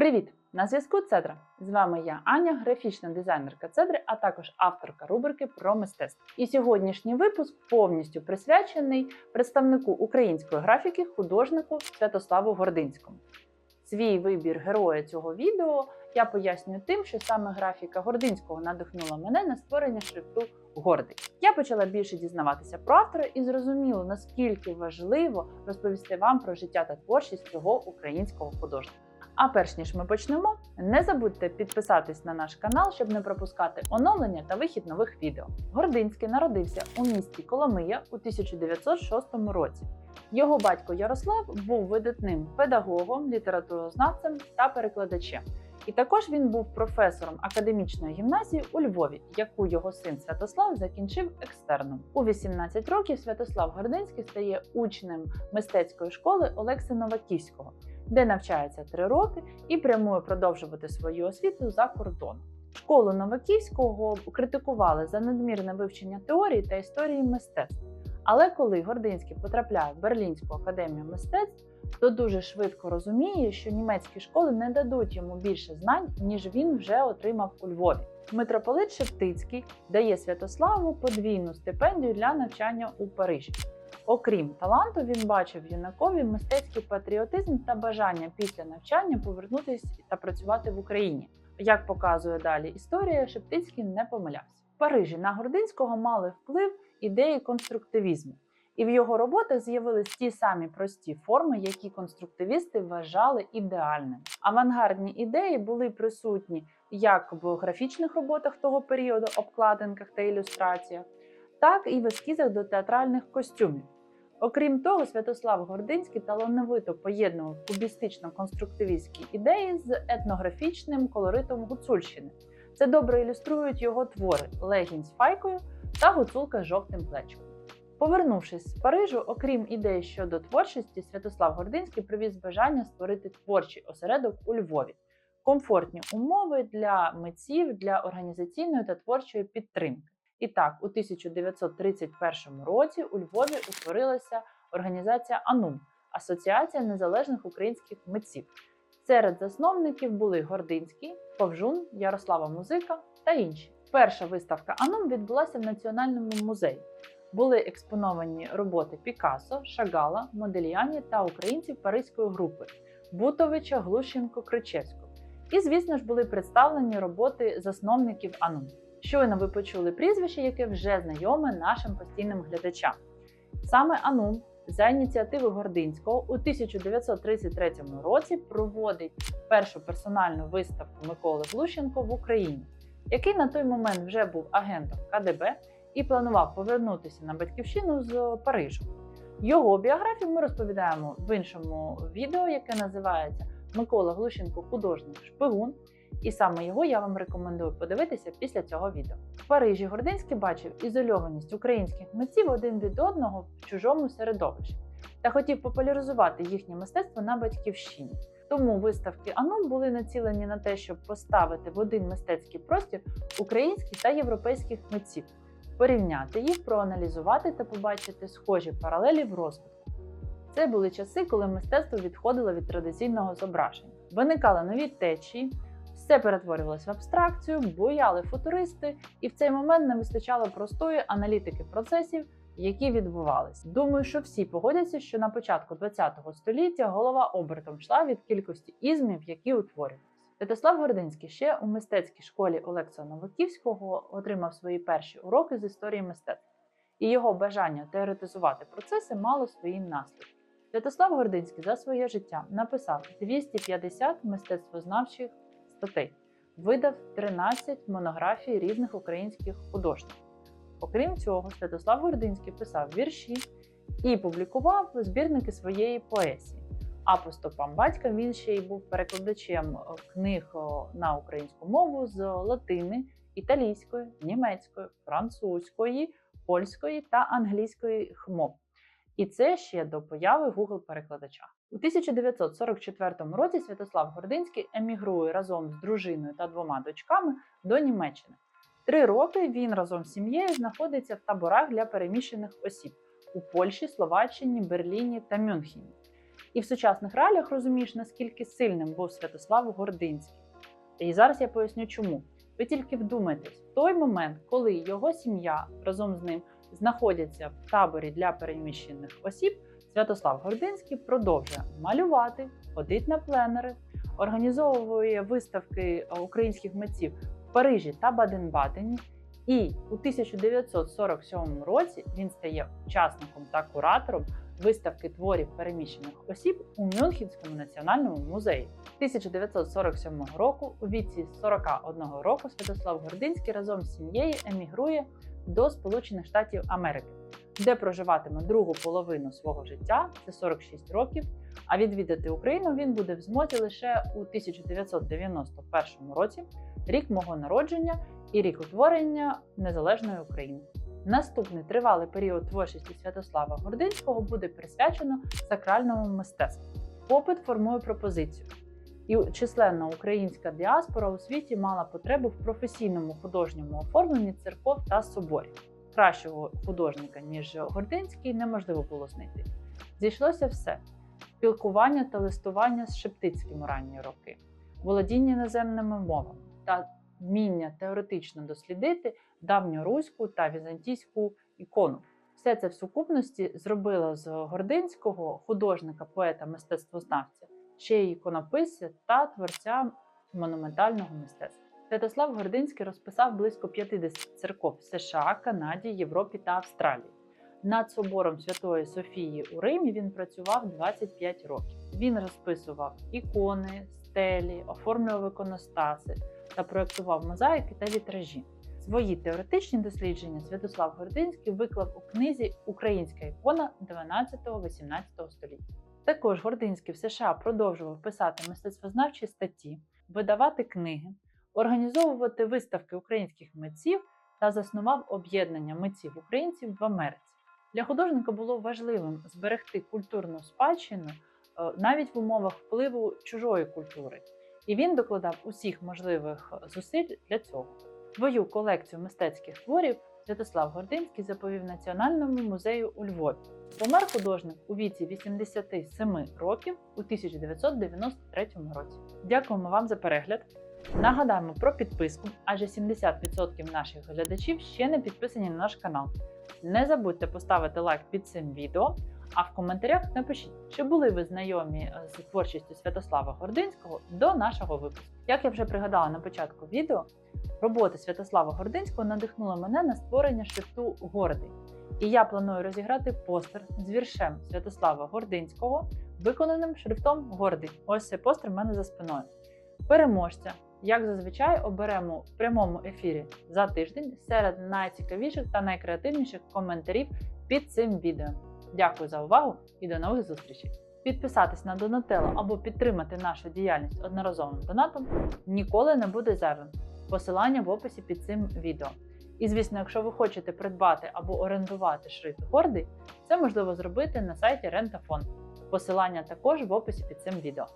Привіт! На зв'язку Цедра. З вами я Аня, графічна дизайнерка Цедри, а також авторка рубрики про мистецтво. І сьогоднішній випуск повністю присвячений представнику української графіки, художнику Святославу Гординському. Свій вибір героя цього відео я пояснюю тим, що саме графіка Гординського надихнула мене на створення шрифту Гордий. Я почала більше дізнаватися про автора і зрозуміла, наскільки важливо розповісти вам про життя та творчість цього українського художника. А перш ніж ми почнемо, не забудьте підписатись на наш канал, щоб не пропускати оновлення та вихід нових відео. Гординський народився у місті Коломия у 1906 році. Його батько Ярослав був видатним педагогом, літературознавцем та перекладачем. І також він був професором академічної гімназії у Львові, яку його син Святослав закінчив екстерном. У 18 років Святослав Гординський стає учнем мистецької школи Олекси Новаківського, де навчається три роки і прямує продовжувати свою освіту за кордоном. Школу Новаківського критикували за надмірне вивчення теорії та історії мистецтв. Але коли Гординський потрапляє в Берлінську академію мистецтв, то дуже швидко розуміє, що німецькі школи не дадуть йому більше знань, ніж він вже отримав у Львові. Митрополит Шептицький дає Святославу подвійну стипендію для навчання у Парижі. Окрім таланту, він бачив юнакові мистецький патріотизм та бажання після навчання повернутися та працювати в Україні. Як показує далі історія, Шептицький не помилявся. В Парижі на Гординського мали вплив ідеї конструктивізму, і в його роботах з'явились ті самі прості форми, які конструктивісти вважали ідеальними. Авангардні ідеї були присутні як в графічних роботах того періоду, обкладинках та ілюстраціях, так і в ескізах до театральних костюмів. Окрім того, Святослав Гординський талановито поєднував кубістично-конструктивістські ідеї з етнографічним колоритом Гуцульщини. Це добре ілюструють його твори Легінь з файкою та Гуцулка з жовтим плечком. Повернувшись з Парижу, окрім ідей щодо творчості, Святослав Гординський привіз бажання створити творчий осередок у Львові, комфортні умови для митців для організаційної та творчої підтримки. І так, у 1931 році у Львові утворилася організація АНУМ Асоціація незалежних українських митців. Серед засновників були Гординський, Повжун, Ярослава Музика та інші. Перша виставка АНУМ відбулася в Національному музеї. Були експоновані роботи Пікассо, Шагала, Модельяні та українців Паризької групи Бутовича, Глущенко, Кричевського. І, звісно ж, були представлені роботи засновників АНУМ. Щойно ви почули прізвище, яке вже знайоме нашим постійним глядачам. Саме АНУМ за ініціативи Гординського у 1933 році проводить першу персональну виставку Миколи Глущенко в Україні, який на той момент вже був агентом КДБ і планував повернутися на батьківщину з Парижу. Його біографію ми розповідаємо в іншому відео, яке називається Микола Глущенко художник шпигун. І саме його я вам рекомендую подивитися після цього відео. В Парижі Гординський бачив ізольованість українських митців один від одного в чужому середовищі та хотів популяризувати їхнє мистецтво на батьківщині. Тому виставки АНУМ були націлені на те, щоб поставити в один мистецький простір українських та європейських митців, порівняти їх, проаналізувати та побачити схожі паралелі в розвитку. Це були часи, коли мистецтво відходило від традиційного зображення. Виникали нові течії. Все перетворювалося в абстракцію, бояли футуристи, і в цей момент не вистачало простої аналітики процесів, які відбувалися. Думаю, що всі погодяться, що на початку ХХ століття голова обертом йшла від кількості ізмів, які утворювалися. Святослав Гординський ще у мистецькій школі Олекса Новаківського отримав свої перші уроки з історії мистецтва, і його бажання теоретизувати процеси мало свої наслідки. Святослав Гординський за своє життя написав 250 мистецтвознавчих статей, видав 13 монографій різних українських художників. Окрім цього, Святослав Гординський писав вірші і публікував збірники своєї поезії. А по стопам батька він ще й був перекладачем книг на українську мову з латини, італійської, німецької, французької, польської та англійської мов. І це ще до появи Google-перекладача. У 1944 році Святослав Гординський емігрує разом з дружиною та двома дочками до Німеччини. Три роки він разом з сім'єю знаходиться в таборах для переміщених осіб у Польщі, Словаччині, Берліні та Мюнхені. І в сучасних реаліях розумієш, наскільки сильним був Святослав Гординський. І зараз я поясню, чому. Ви тільки вдумайтесь, в той момент, коли його сім'я разом з ним знаходяться в таборі для переміщених осіб, Святослав Гординський продовжує малювати, ходить на пленери, організовує виставки е, українських митців в Парижі та Баден-Бадені. І у 1947 році він стає учасником та куратором виставки творів переміщених осіб у Мюнхенському національному музеї. 1947 року, у віці 41 року, Святослав Гординський разом з сім'єю емігрує до Сполучених Штатів Америки, де проживатиме другу половину свого життя, це 46 років. А відвідати Україну він буде в змозі лише у 1991 році, рік мого народження і рік утворення незалежної України. Наступний тривалий період творчості Святослава Гординського буде присвячено сакральному мистецтву. Попит формує пропозицію. І численна українська діаспора у світі мала потребу в професійному художньому оформленні церков та соборів. Кращого художника, ніж Гординський, неможливо було знайти. Зійшлося все: спілкування та листування з Шептицьким у ранні роки, володіння іноземними мовами та вміння теоретично дослідити давньоруську та візантійську ікону. Все це в сукупності зробило з Гординського художника, поета, мистецтвознавця, ще й іконописця та творця монументального мистецтва. Святослав Гординський розписав близько 50 церков в США, Канаді, Європі та Австралії. Над собором Святої Софії у Римі він працював 25 років. Він розписував ікони, стелі, оформлював іконостаси та проєктував мозаїки та вітражі. Свої теоретичні дослідження Святослав Гординський виклав у книзі Українська ікона 12-18 століття. Також Гординський в США продовжував писати мистецтвознавчі статті, видавати книги, організовувати виставки українських митців та заснував об'єднання митців українців в Америці. Для художника було важливим зберегти культурну спадщину е, навіть в умовах впливу чужої культури, і він докладав усіх можливих зусиль для цього. Свою колекцію мистецьких творів Святослав Гординський заповів Національному музею у Львові. Помер художник у віці 87 років у 1993 році. Дякуємо вам за перегляд. Нагадаємо про підписку, адже 70% наших глядачів ще не підписані на наш канал. Не забудьте поставити лайк під цим відео, а в коментарях напишіть, чи були ви знайомі з творчістю Святослава Гординського до нашого випуску. Як я вже пригадала на початку відео, робота Святослава Гординського надихнула мене на створення шрифту Гордий. І я планую розіграти постер з віршем Святослава Гординського, виконаним шрифтом Гордий. Ось цей постер в мене за спиною. Переможця, як зазвичай, оберемо в прямому ефірі за тиждень серед найцікавіших та найкреативніших коментарів під цим відео. Дякую за увагу і до нових зустрічей! Підписатись на Донателло або підтримати нашу діяльність одноразовим донатом ніколи не буде зайвим. Посилання в описі під цим відео. І, звісно, якщо ви хочете придбати або орендувати шрифт гордий, це можливо зробити на сайті Рентафон. Посилання також в описі під цим відео.